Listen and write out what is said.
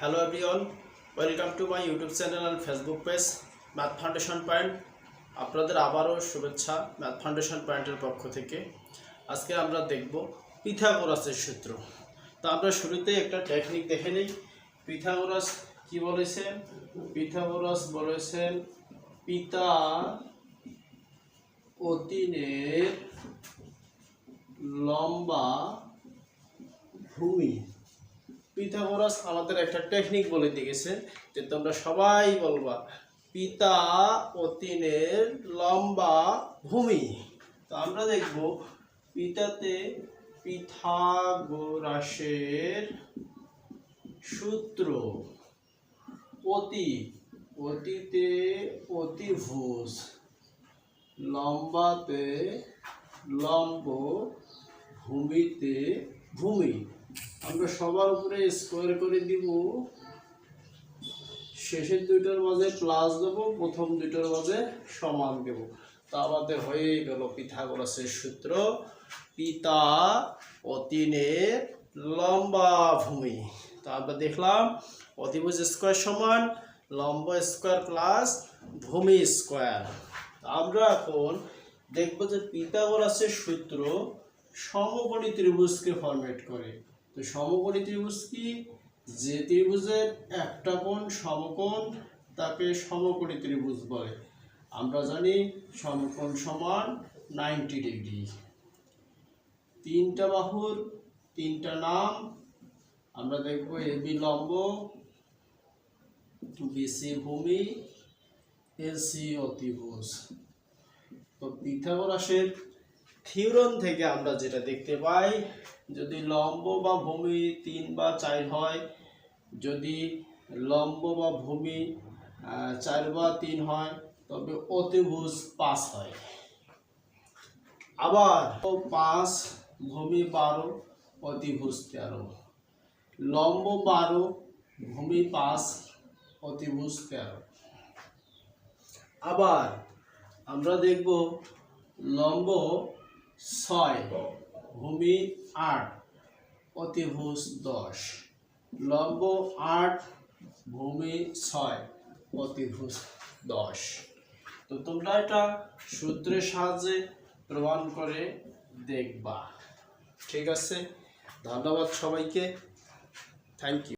Hello everyone welcome to my YouTube channel and Facebook page math foundation point আপনাদের আবারও শুভেচ্ছা math foundation পয়েন্টের পক্ষ থেকে। আজকে আমরা দেখব পিথাগোরাসের সূত্র। তো আমরা শুরুতেই একটা টেকনিক দেখে নিই। পিথাগোরাস কি বলেছেন পিথাগোরাস বলেছেন পিতা অতিনের লম্বা ভূমি। পিথাগোরাস আমাদের একটা টেকনিক বলে দিয়েছে যে তোমরা সবাই বলবা। পিতা অতীনের লম্বা ভূমি। তো আমরা দেখব, পিতাতে পিথাগোরাসের সূত্র অতি অতীতে অতিভুজ, লম্বাতে লম্ব, ভূমিতে ভূমি। আমরা সবার উপরে স্কোয়ার করে দিব। শেষের দুইটার মাঝে প্লাস দেবো, প্রথম দুইটার মাঝে সমান দেব। তা আমাদের হয়ে গেল পিথাগোরাসের সূত্র। পিতা ও তিনের লম্বা ভূমি। তা আমরা দেখলাম, অতিভুজ স্কোয়ার সমান লম্ব স্কোয়ার প্লাস ভূমি স্কোয়ার আমরা এখন দেখব যে পিথাগোরাসের সূত্র সমকোণী ত্রিভুজকে ফরম্যাট করে। তো সমকোণী ত্রিভুজ কি? যে ত্রিভুজের একটা কোণ সমকোণ, তাকে সমকোণী ত্রিভুজ বলে। আমরা জানি সমকোণ সমান নাইনটি ডিগ্রি। তিনটা বাহুর তিনটা নাম, আমরা দেখব এবি লম্ব বিসি ভূমি এ এসি অতিভুজ তো পিথাগোরাসের থিওরন থেকে আমরা যেটা দেখতে পাই, যদি লম্ব বা ভূমি তিন বা চার হয়, যদি লম্ব বা ভূমি চার বা তিন হয়, তবে অতিভুজ পাঁচ হয়। আবার পাঁচ, ভূমি বারো, অতিভুজ তেরো। লম্ব বারো, ভূমি পাঁচ, অতিভুজ তেরো। আবার আমরা দেখব লম্ব ছয়, ভূমি আট, অতিভুজ দশ। লম্ব আট, ভূমি ছয়, অতিভুজ দশ। তো তোমরা এটা সূত্রের সাহায্যে প্রমাণ করে দেখবা। ঠিক আছে? ধন্যবাদ সবাইকে। Thank you